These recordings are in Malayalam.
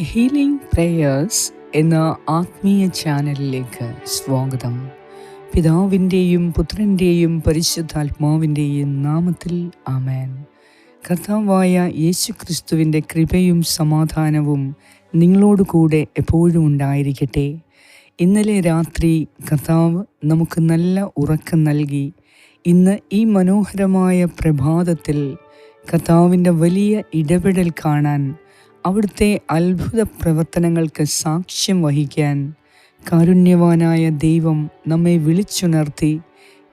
ഹീലിംഗ് പ്രേയേഴ്സ് എന്ന ആത്മീയ ചാനലിലേക്ക് സ്വാഗതം. പിതാവിന്റെയും പുത്രന്റെയും പരിശുദ്ധാത്മാവിന്റെയും നാമത്തിൽ ആമേൻ. കർത്താവായ യേശു ക്രിസ്തുവിന്റെ കൃപയും സമാധാനവും നിങ്ങളോട് കൂടെ എപ്പോഴും ഉണ്ടായിരിക്കട്ടെ. ഇന്നലെ രാത്രി കർത്താവ് നമുക്ക് നല്ല ഉറക്കം നൽകി. ഇന്ന് ഈ മനോഹരമായ പ്രഭാതത്തിൽ കർത്താവിന്റെ വലിയ ഇടപെടൽ കാണാൻ അവിടുത്തെ അത്ഭുത പ്രവർത്തനങ്ങൾക്ക് സാക്ഷ്യം വഹിക്കാൻ കാരുണ്യവാനായ ദൈവം നമ്മെ വിളിച്ചുണർത്തി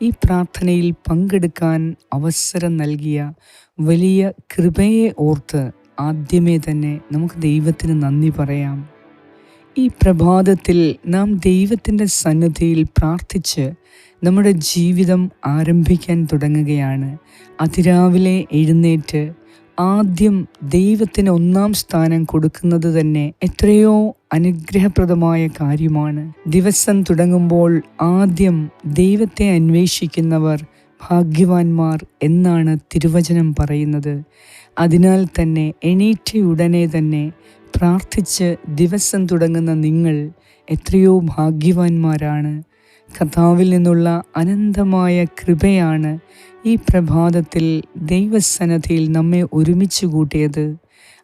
ഈ പ്രാർത്ഥനയിൽ പങ്കെടുക്കാൻ അവസരം നൽകിയ വലിയ കൃപയെ ഓർത്ത് ആദ്യമേ തന്നെ നമുക്ക് ദൈവത്തിന് നന്ദി പറയാം. ഈ പ്രഭാതത്തിൽ നാം ദൈവത്തിന്റെ സന്നദ്ധിയിൽ പ്രാർത്ഥിച്ച് നമ്മുടെ ജീവിതം ആരംഭിക്കാൻ തുടങ്ങുകയാണ്. അതിരാവിലെ എഴുന്നേറ്റ് ആദ്യം ദൈവത്തിന് ഒന്നാം സ്ഥാനം കൊടുക്കുന്നത് തന്നെ എത്രയോ അനുഗ്രഹപ്രദമായ കാര്യമാണ്. ദിവസം തുടങ്ങുമ്പോൾ ആദ്യം ദൈവത്തെ അന്വേഷിക്കുന്നവർ ഭാഗ്യവാന്മാർ എന്നാണ് തിരുവചനം പറയുന്നത്. അതിനാൽ തന്നെ എണീറ്റയുടനെ തന്നെ പ്രാർത്ഥിച്ച് ദിവസം തുടങ്ങുന്ന നിങ്ങൾ എത്രയോ ഭാഗ്യവാന്മാരാണ്. കഥാവിൽ നിന്നുള്ള അനന്തമായ കൃപയാണ് ഈ പ്രഭാതത്തിൽ ദൈവസന്നദ്ധിയിൽ നമ്മെ ഒരുമിച്ച് കൂട്ടിയത്.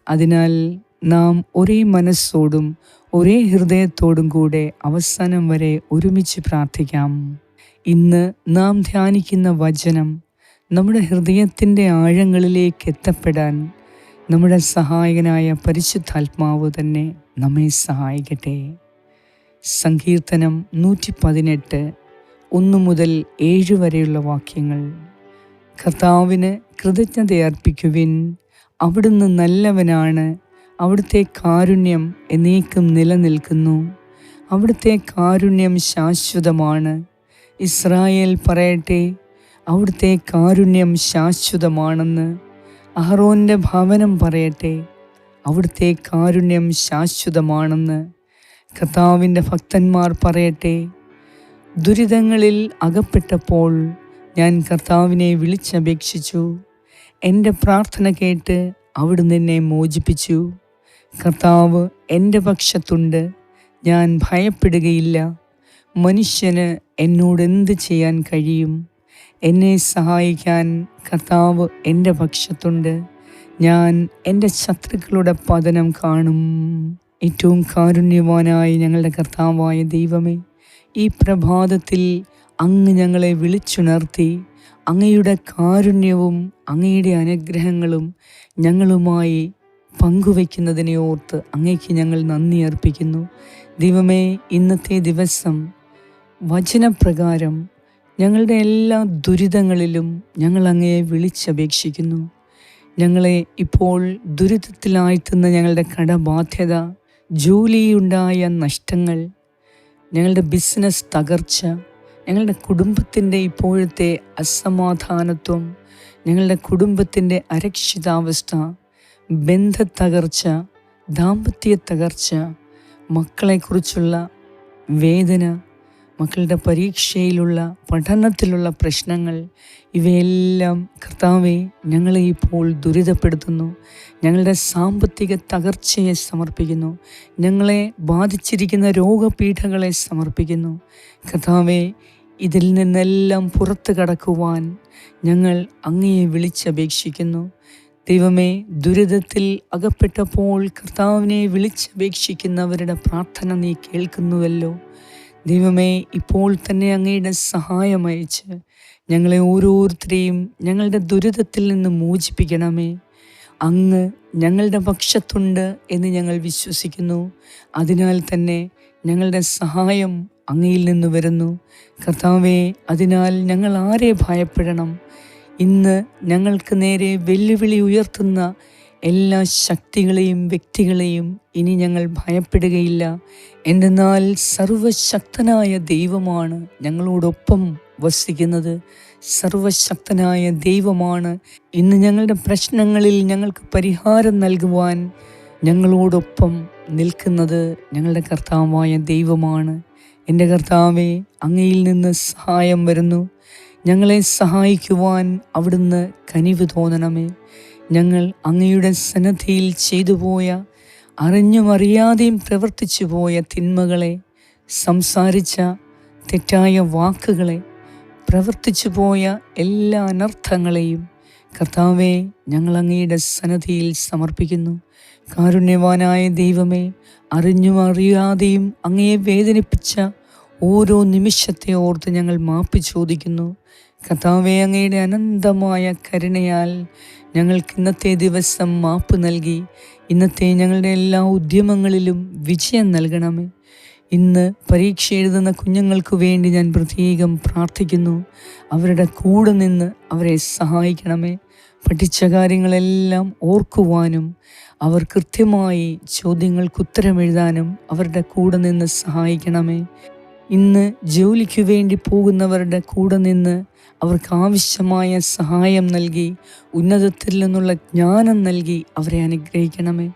അതിനാൽ നാം ഒരേ മനസ്സോടും ഒരേ ഹൃദയത്തോടും കൂടെ അവസാനം വരെ ഒരുമിച്ച് പ്രാർത്ഥിക്കാം. ഇന്ന് നാം ധ്യാനിക്കുന്ന വചനം നമ്മുടെ ഹൃദയത്തിന്റെ ആഴങ്ങളിലേക്ക് എത്തപ്പെടാൻ നമ്മുടെ സഹായകനായ പരിശുദ്ധാത്മാവ് തന്നെ നമ്മെ സഹായിക്കട്ടെ. സങ്കീർത്തനം നൂറ്റി പതിനെട്ട് ഒന്ന് മുതൽ ഏഴ് വരെയുള്ള വാക്യങ്ങൾ. കർത്താവിന് കൃതജ്ഞതയർപ്പിക്കുവിൻ അവിടുന്ന് നല്ലവനാണ്. അവിടുത്തെ കാരുണ്യം എന്നേക്കും നിലനിൽക്കുന്നു. അവിടുത്തെ കാരുണ്യം ശാശ്വതമാണ്. ഇസ്രായേൽ പറയട്ടെ അവിടുത്തെ കാരുണ്യം ശാശ്വതമാണെന്ന്. അഹറോന്റെ ഭവനം പറയട്ടെ അവിടുത്തെ കാരുണ്യം ശാശ്വതമാണെന്ന്. കർത്താവിന്റെ ഭക്തന്മാർ പറയട്ടെ. ദുരിതങ്ങളിൽ അകപ്പെട്ടപ്പോൾ ഞാൻ കർത്താവിനെ വിളിച്ചപേക്ഷിച്ചു. എന്റെ പ്രാർത്ഥന കേട്ട് അവിടുന്ന് എന്നെ മോചിപ്പിച്ചു. കർത്താവ് എന്റെ പക്ഷത്തുണ്ട് ഞാൻ ഭയപ്പെടുകയില്ല. മനുഷ്യന് എന്നോട് എന്ത് ചെയ്യാൻ കഴിയും? എന്നെ സഹായിക്കാൻ കർത്താവ് എന്റെ പക്ഷത്തുണ്ട് ഞാൻ എന്റെ ശത്രുക്കളുടെ പതനം കാണും. ഏറ്റവും കാരുണ്യവാനായ ഞങ്ങളുടെ കർത്താവായ ദൈവമേ ഈ പ്രഭാതത്തിൽ അങ്ങ് ഞങ്ങളെ വിളിച്ചുണർത്തി അങ്ങയുടെ കാരുണ്യവും അങ്ങയുടെ അനുഗ്രഹങ്ങളും ഞങ്ങളുമായി പങ്കുവയ്ക്കുന്നതിനെ ഓർത്ത് അങ്ങേക്ക് ഞങ്ങൾ നന്ദി അർപ്പിക്കുന്നു. ദൈവമേ ഇന്നത്തെ ദിവസം വചനപ്രകാരം ഞങ്ങളുടെ എല്ലാ ദുരിതങ്ങളിലും ഞങ്ങൾ അങ്ങയെ വിളിച്ചപേക്ഷിക്കുന്നു. ഞങ്ങളെ ഇപ്പോൾ ദുരിതത്തിലാഴ്ത്തുന്ന ഞങ്ങളുടെ കടബാധ്യത ജോലിയുണ്ടായ നഷ്ടങ്ങൾ ഞങ്ങളുടെ ബിസിനസ് തകർച്ച ഞങ്ങളുടെ കുടുംബത്തിന്റെ ഇപ്പോഴത്തെ അസമാധാനത്വം ഞങ്ങളുടെ കുടുംബത്തിന്റെ അരക്ഷിതാവസ്ഥ ബന്ധത്തകർച്ച ദാമ്പത്യ തകർച്ച മക്കളെക്കുറിച്ചുള്ള വേദന മക്കളുടെ പരീക്ഷയിലുള്ള പഠനത്തിലുള്ള പ്രശ്നങ്ങൾ ഇവയെല്ലാം കർത്താവെ ഞങ്ങളെ ഇപ്പോൾ ദുരിതപ്പെടുത്തുന്നു. ഞങ്ങളുടെ സാമ്പത്തിക തകർച്ചയെ സമർപ്പിക്കുന്നു. ഞങ്ങളെ ബാധിച്ചിരിക്കുന്ന രോഗപീഠകളെ സമർപ്പിക്കുന്നു. കർത്താവെ ഇതിൽ നിന്നെല്ലാം പുറത്തു കടക്കുവാൻ ഞങ്ങൾ അങ്ങയെ വിളിച്ചപേക്ഷിക്കുന്നു. ദൈവമേ ദുരിതത്തിൽ അകപ്പെട്ടപ്പോൾ കർത്താവിനെ വിളിച്ചപേക്ഷിക്കുന്നവരുടെ പ്രാർത്ഥന നീ കേൾക്കുന്നുവല്ലോ. ദൈവമേ ഇപ്പോൾ തന്നെ അങ്ങയുടെ സഹായം അയച്ച് ഞങ്ങളെ ഓരോരുത്തരെയും ഞങ്ങളുടെ ദുരിതത്തിൽ നിന്ന് മോചിപ്പിക്കണമേ. അങ്ങ് ഞങ്ങളുടെ പക്ഷത്തുണ്ട് എന്ന് ഞങ്ങൾ വിശ്വസിക്കുന്നു. അതിനാൽ തന്നെ ഞങ്ങളുടെ സഹായം അങ്ങയിൽ നിന്ന് വരുന്നു. കർത്താവേ അതിനാൽ ഞങ്ങൾ ആരെ ഭയപ്പെടണം? ഇന്ന് ഞങ്ങൾക്ക് നേരെ വെല്ലുവിളി ഉയർത്തുന്ന എല്ലാ ശക്തികളെയും വ്യക്തികളെയും ഇനി ഞങ്ങൾ ഭയപ്പെടുകയില്ല. എന്തെന്നാൽ സർവശക്തനായ ദൈവമാണ് ഞങ്ങളോടൊപ്പം വസിക്കുന്നത്. സർവശക്തനായ ദൈവമാണ്. ഇന്ന് ഞങ്ങളുടെ പ്രശ്നങ്ങളിൽ ഞങ്ങൾക്ക് പരിഹാരം നൽകുവാൻ ഞങ്ങളോടൊപ്പം നിൽക്കുന്നത് ഞങ്ങളുടെ കർത്താവായ ദൈവമാണ്. എന്റെ കർത്താവെ അങ്ങയിൽ നിന്ന് സഹായം വരുന്നു. ഞങ്ങളെ സഹായിക്കുവാൻ അവിടുന്ന് കനിവ് തോന്നണമേ. ഞങ്ങൾ അങ്ങയുടെ സന്നദ്ധിയിൽ ചെയ്തു പോയ അറിഞ്ഞും അറിയാതെയും പ്രവർത്തിച്ചു പോയ തിന്മകളെ സംസാരിച്ച തെറ്റായ വാക്കുകളെ പ്രവർത്തിച്ചു പോയ എല്ലാ അനർത്ഥങ്ങളെയും കർത്താവെ ഞങ്ങൾ അങ്ങയുടെ സന്നദ്ധിയിൽ സമർപ്പിക്കുന്നു. കാരുണ്യവാനായ ദൈവമേ അറിഞ്ഞും അറിയാതെയും അങ്ങയെ വേദനിപ്പിച്ച ഓരോ നിമിഷത്തെ ഓർത്ത് ഞങ്ങൾ മാപ്പ് ചോദിക്കുന്നു. കർത്താവെ അങ്ങയുടെ അനന്തമായ കരുണയാൽ ഞങ്ങൾക്ക് ഇന്നത്തെ ദിവസം മാപ്പ് നൽകി. ഇന്നത്തെ ഞങ്ങളുടെ എല്ലാ ഉദ്യമങ്ങളിലും വിജയം നൽകണമേ. ഇന്ന് പരീക്ഷ എഴുതുന്ന കുഞ്ഞുങ്ങൾക്ക് വേണ്ടി ഞാൻ പ്രത്യേകം പ്രാർത്ഥിക്കുന്നു. അവരുടെ കൂടെ നിന്ന് അവരെ സഹായിക്കണമേ. പഠിച്ച കാര്യങ്ങളെല്ലാം ഓർക്കുവാനും അവർ കൃത്യമായി ചോദ്യങ്ങൾക്ക് ഉത്തരമെഴുതാനും അവരുടെ കൂടെ നിന്ന് സഹായിക്കണമേ. ഇന്ന് ജോലിക്ക് വേണ്ടി പോകുന്നവരുടെ കൂടെ നിന്ന് അവർക്ക് ആവശ്യമായ സഹായം നൽകി ഉന്നതത്തിൽ നിന്നുള്ള ജ്ഞാനം നൽകി അവരെ അനുഗ്രഹിക്കണമേ.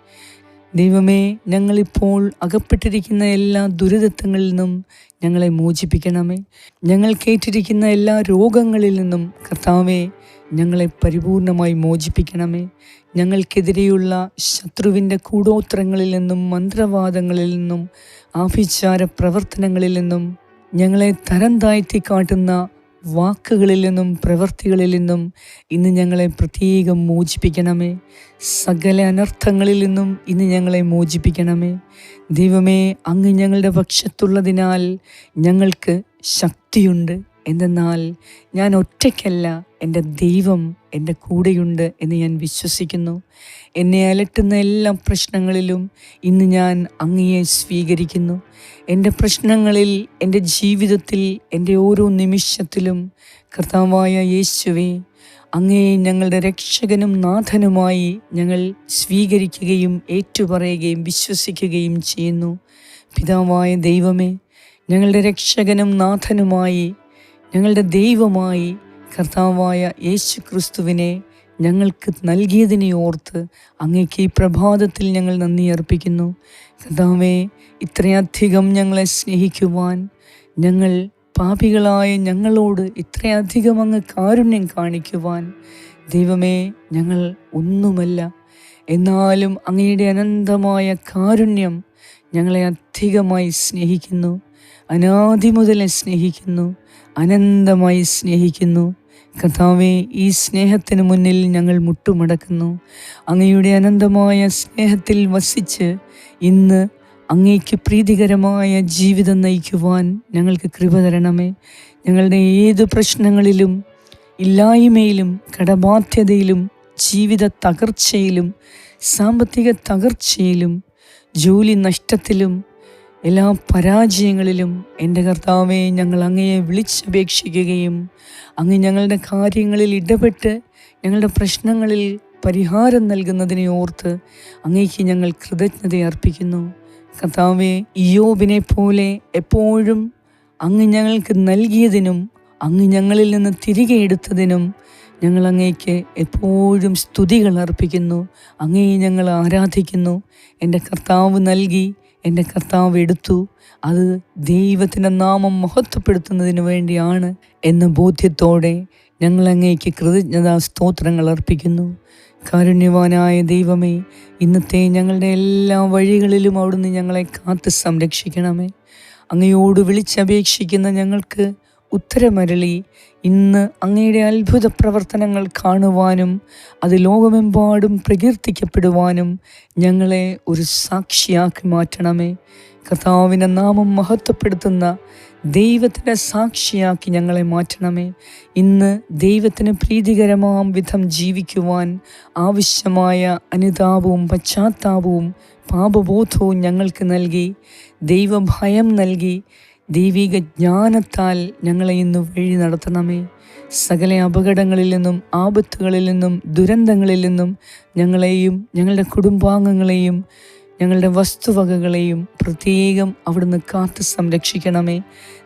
ദൈവമേ ഞങ്ങളിപ്പോൾ അകപ്പെട്ടിരിക്കുന്ന എല്ലാ ദുരിതത്വങ്ങളിൽ നിന്നും ഞങ്ങളെ മോചിപ്പിക്കണമേ. ഞങ്ങൾ കേട്ടിരിക്കുന്ന എല്ലാ രോഗങ്ങളിൽ നിന്നും കർത്താവെ ഞങ്ങളെ പരിപൂർണമായി മോചിപ്പിക്കണമേ. ഞങ്ങൾക്കെതിരെയുള്ള ശത്രുവിന്റെ കൂടോത്രങ്ങളിൽ നിന്നും മന്ത്രവാദങ്ങളിൽ നിന്നും ആഭിചാര പ്രവർത്തനങ്ങളിൽ നിന്നും ഞങ്ങളെ തരം താഴ്ത്തി കാട്ടുന്ന വാക്കുകളിൽ നിന്നും പ്രവൃത്തികളിൽ നിന്നും ഇന്ന് ഞങ്ങളെ പ്രത്യേകം മോചിപ്പിക്കണമേ. സകല അനർത്ഥങ്ങളിൽ നിന്നും ഇന്ന് ഞങ്ങളെ മോചിപ്പിക്കണമേ. ദൈവമേ അങ്ങ് ഞങ്ങളുടെ പക്ഷത്തുള്ളതിനാൽ ഞങ്ങൾക്ക് ശക്തിയുണ്ട്. എന്തെന്നാൽ ഞാൻ ഒറ്റയ്ക്കല്ല എന്റെ ദൈവം എന്റെ കൂടെയുണ്ട് എന്ന് ഞാൻ വിശ്വസിക്കുന്നു. എന്നെ അലട്ടുന്ന എല്ലാ പ്രശ്നങ്ങളിലും ഇന്ന് ഞാൻ അങ്ങയെ സ്വീകരിക്കുന്നു. എന്റെ പ്രശ്നങ്ങളിൽ എന്റെ ജീവിതത്തിൽ എന്റെ ഓരോ നിമിഷത്തിലും കർത്താവായ യേശുവേ അങ്ങയെ ഞങ്ങളുടെ രക്ഷകനും നാഥനുമായി ഞങ്ങൾ സ്വീകരിക്കുകയും ഏറ്റുപറയുകയും വിശ്വസിക്കുകയും ചെയ്യുന്നു. പിതാവായ ദൈവമേ ഞങ്ങളുടെ രക്ഷകനും നാഥനുമായി ഞങ്ങളുടെ ദൈവമായി കർത്താവായ യേശു ക്രിസ്തുവിനെ ഞങ്ങൾക്ക് നൽകിയതിനെ ഓർത്ത് അങ്ങേക്ക് ഈ പ്രഭാതത്തിൽ ഞങ്ങൾ നന്ദി അർപ്പിക്കുന്നു. കർത്താവെ ഇത്രയധികം ഞങ്ങളെ സ്നേഹിക്കുവാൻ ഞങ്ങൾ പാപികളായ ഞങ്ങളോട് ഇത്രയധികം അങ്ങ് കാരുണ്യം കാണിക്കുവാൻ ദൈവമേ ഞങ്ങൾ ഒന്നുമല്ല. എന്നാലും അങ്ങയുടെ അനന്തമായ കാരുണ്യം ഞങ്ങളെ അധികമായി സ്നേഹിക്കുന്നു. അനാദി മുതലേ സ്നേഹിക്കുന്നു. അനന്തമായി സ്നേഹിക്കുന്നു. കർത്താവെ ഈ സ്നേഹത്തിന് മുന്നിൽ ഞങ്ങൾ മുട്ടുമടക്കുന്നു. അങ്ങയുടെ അനന്തമായ സ്നേഹത്തിൽ വസിച്ച് ഇന്ന് അങ്ങേക്ക് പ്രീതികരമായ ജീവിതം നയിക്കുവാൻ ഞങ്ങൾക്ക് കൃപ തരണമേ. ഞങ്ങളുടെ ഏത് പ്രശ്നങ്ങളിലും ഇല്ലായ്മയിലും കടബാധ്യതയിലും ജീവിത തകർച്ചയിലും സാമ്പത്തിക തകർച്ചയിലും ജോലി നഷ്ടത്തിലും എല്ലാ പരാജയങ്ങളിലും എന്റെ കർത്താവെ ഞങ്ങൾ അങ്ങയെ വിളിച്ചപേക്ഷിക്കുകയും അങ്ങ് ഞങ്ങളുടെ കാര്യങ്ങളിൽ ഇടപെട്ട് ഞങ്ങളുടെ പ്രശ്നങ്ങളിൽ പരിഹാരം നൽകുന്നതിനെ ഓർത്ത് അങ്ങേക്ക് ഞങ്ങൾ കൃതജ്ഞത അർപ്പിക്കുന്നു. കർത്താവെ ഇയോബിനെ പോലെ എപ്പോഴും അങ്ങ് ഞങ്ങൾക്ക് നൽകിയതിനും അങ്ങ് ഞങ്ങളിൽ നിന്ന് തിരികെ എടുത്തതിനും ഞങ്ങൾ അങ്ങേക്ക് എപ്പോഴും സ്തുതികൾ അർപ്പിക്കുന്നു. അങ്ങയെ ഞങ്ങൾ ആരാധിക്കുന്നു. എന്റെ കർത്താവ് നൽകി എന്റെ കർത്താവ് എടുത്തു. അത് ദൈവത്തിന്റെ നാമം മഹത്വപ്പെടുത്തുന്നതിന് വേണ്ടിയാണ് എന്ന ബോധ്യത്തോടെ ഞങ്ങൾ അങ്ങേക്ക് കൃതജ്ഞതാ സ്തോത്രങ്ങൾ അർപ്പിക്കുന്നു. കാരുണ്യവാനായ ദൈവമേ ഇന്നത്തെ ഞങ്ങളുടെ എല്ലാ വഴികളിലും അവിടുന്ന് ഞങ്ങളെ കാത്ത് സംരക്ഷിക്കണമേ. അങ്ങയോട് വിളിച്ചപേക്ഷിക്കുന്ന ഞങ്ങൾക്ക് ഉത്തരമരളി. ഇന്ന് അങ്ങയുടെ അത്ഭുത പ്രവർത്തനങ്ങൾ കാണുവാനും അത് ലോകമെമ്പാടും പ്രകീർത്തിക്കപ്പെടുവാനും ഞങ്ങളെ ഒരു സാക്ഷിയാക്കി മാറ്റണമേ. കർത്താവിന്റെ നാമം മഹത്വപ്പെടുത്തുന്ന ദൈവത്തിന്റെ സാക്ഷിയാക്കി ഞങ്ങളെ മാറ്റണമേ. ഇന്ന് ദൈവത്തിന് പ്രീതികരമാം വിധം ജീവിക്കുവാൻ ആവശ്യമായ അനുതാപവും പശ്ചാത്താപവും പാപബോധവും ഞങ്ങൾക്ക് നൽകി ദൈവഭയം നൽകി ദൈവിക ജ്ഞാനത്താൽ ഞങ്ങളെ ഇന്ന് വഴി നടത്തണമേ. സകല അപകടങ്ങളിൽ നിന്നും ആപത്തുകളിൽ നിന്നും ദുരന്തങ്ങളിൽ നിന്നും ഞങ്ങളെയും ഞങ്ങളുടെ കുടുംബാംഗങ്ങളെയും ഞങ്ങളുടെ വസ്തുവകകളെയും പ്രത്യേകം അവിടുന്ന് കാത്ത് സംരക്ഷിക്കണമേ.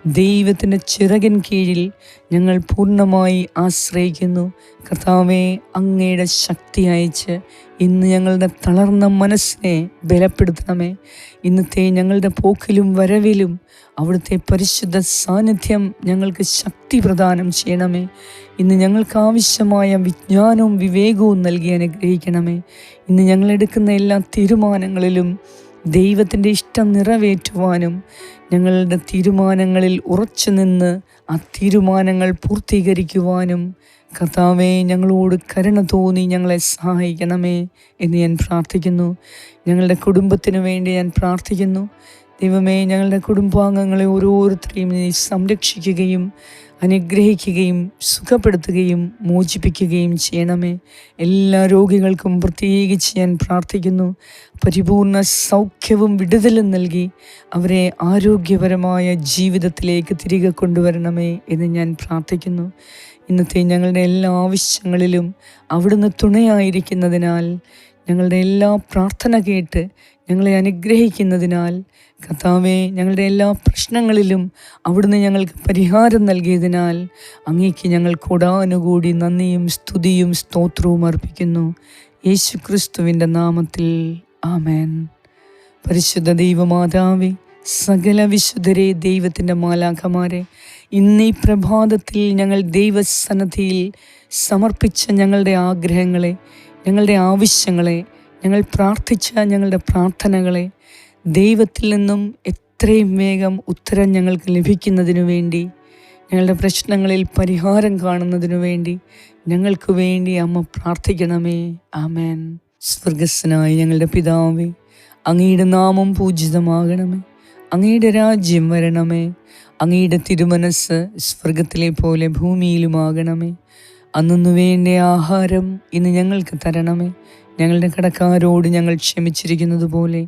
ദൈവത്തിന്റെ ചിറകൻ കീഴിൽ ഞങ്ങൾ പൂർണമായി ആശ്രയിക്കുന്നു. കർത്താവെ അങ്ങയുടെ ശക്തി അയച്ച് ഇന്ന് ഞങ്ങളുടെ തളർന്ന മനസ്സിനെ ബലപ്പെടുത്തണമേ. ഇന്നത്തെ ഞങ്ങളുടെ പോക്കിലും വരവിലും അവിടുത്തെ പരിശുദ്ധ സാന്നിധ്യം ഞങ്ങൾക്ക് ശക്തി പ്രദാനം ചെയ്യണമേ. ഇന്ന് ഞങ്ങൾക്ക് ആവശ്യമായ വിജ്ഞാനവും വിവേകവും നൽകി അനുഗ്രഹിക്കണമേ. ഇന്ന് ഞങ്ങളെടുക്കുന്ന എല്ലാ തീരുമാനങ്ങളിലും ദൈവത്തിന്റെ ഇഷ്ടം നിറവേറ്റുവാനും ഞങ്ങളുടെ തീരുമാനങ്ങളിൽ ഉറച്ചു നിന്ന് ആ തീരുമാനങ്ങൾ പൂർത്തീകരിക്കുവാനും കർത്താവെ ഞങ്ങളോട് കരുണ തോന്നി ഞങ്ങളെ സഹായിക്കണമേ എന്ന് ഞാൻ പ്രാർത്ഥിക്കുന്നു. ഞങ്ങളുടെ കുടുംബത്തിനു വേണ്ടി ഞാൻ പ്രാർത്ഥിക്കുന്നു. ദൈവമേ ഞങ്ങളുടെ കുടുംബാംഗങ്ങളെ ഓരോരുത്തരെയും നീ സംരക്ഷിക്കുകയും അനുഗ്രഹിക്കുകയും സുഖപ്പെടുത്തുകയും മോചിപ്പിക്കുകയും ചെയ്യണമേ. എല്ലാ രോഗികൾക്കും പ്രത്യേകിച്ച് ഞാൻ പ്രാർത്ഥിക്കുന്നു. പരിപൂർണ സൗഖ്യവും വിടുതലും നൽകി അവരെ ആരോഗ്യപരമായ ജീവിതത്തിലേക്ക് തിരികെ കൊണ്ടുവരണമേ എന്ന് ഞാൻ പ്രാർത്ഥിക്കുന്നു. ഇന്നത്തെ ഞങ്ങളുടെ എല്ലാ ആവശ്യങ്ങളിലും അവിടുന്ന് തുണയായിരിക്കുന്നതിനാൽ ഞങ്ങളുടെ എല്ലാ പ്രാർത്ഥന കേട്ട് ഞങ്ങളെ അനുഗ്രഹിക്കുന്നതിനാൽ കർത്താവെ ഞങ്ങളുടെ എല്ലാ പ്രശ്നങ്ങളിലും അവിടുന്ന് ഞങ്ങൾക്ക് പരിഹാരം നൽകിയതിനാൽ അങ്ങേക്ക് ഞങ്ങൾ കൊടാനുകൂടി നന്ദിയും സ്തുതിയും സ്തോത്രവും അർപ്പിക്കുന്നു. യേശു ക്രിസ്തുവിന്റെ നാമത്തിൽ ആമേൻ. പരിശുദ്ധ ദൈവമാതാവി സകല വിശുദ്ധരെ ദൈവത്തിന്റെ മാലാഖമാരെ ഇന്ന് പ്രഭാതത്തിൽ ഞങ്ങൾ ദൈവസന്നദ്ധിയിൽ സമർപ്പിച്ച ഞങ്ങളുടെ ആഗ്രഹങ്ങളെ ഞങ്ങളുടെ ആവശ്യങ്ങളെ ഞങ്ങൾ പ്രാർത്ഥിച്ച ഞങ്ങളുടെ പ്രാർത്ഥനകളെ ദൈവത്തിൽ നിന്നും എത്രയും വേഗം ഉത്തരം ഞങ്ങൾക്ക് ലഭിക്കുന്നതിനു വേണ്ടി ഞങ്ങളുടെ പ്രശ്നങ്ങളിൽ പരിഹാരം കാണുന്നതിനു വേണ്ടി ഞങ്ങൾക്ക് വേണ്ടി അമ്മ പ്രാർത്ഥിക്കണമേ. ആമേൻ. സ്വർഗസ്സനായി ഞങ്ങളുടെ പിതാവേ അങ്ങയുടെ നാമം പൂജിതമാകണമേ. അങ്ങയുടെ രാജ്യം വരണമേ. അങ്ങയുടെ തിരുമനസ് സ്വർഗത്തിലെ പോലെ ഭൂമിയിലുമാകണമേ. അന്നു വേണ്ട ആഹാരം ഇന്ന് ഞങ്ങൾക്ക് തരണമേ. ഞങ്ങളുടെ കടക്കാരോട് ഞങ്ങൾ ക്ഷമിച്ചിരിക്കുന്നത് പോലെ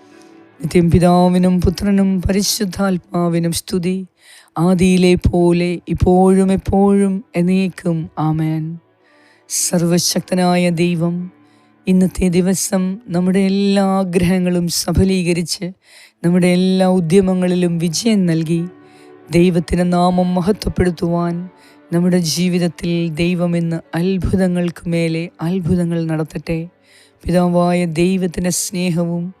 നിത്യം പിതാവിനും പുത്രനും പരിശുദ്ധാത്മാവിനും സ്തുതി. ആദിയിലെ പോലെ ഇപ്പോഴും എപ്പോഴും എന്നേക്കും. ആമേൻ. സർവശക്തനായ ദൈവം ഇന്നത്തെ ദിവസം നമ്മുടെ എല്ലാ ആഗ്രഹങ്ങളും സഫലീകരിച്ച് നമ്മുടെ എല്ലാ ഉദ്യമങ്ങളിലും വിജയം നൽകി. ദൈവത്തിന്റെ നാമം മഹത്വപ്പെടുത്തുവാൻ നമ്മുടെ ജീവിതത്തിൽ ദൈവം ഇന്ന് അത്ഭുതങ്ങൾക്ക് മേലെ അത്ഭുതങ്ങൾ നടത്തട്ടെ. പിതാവായ ദൈവത്തിന്റെ സ്നേഹവും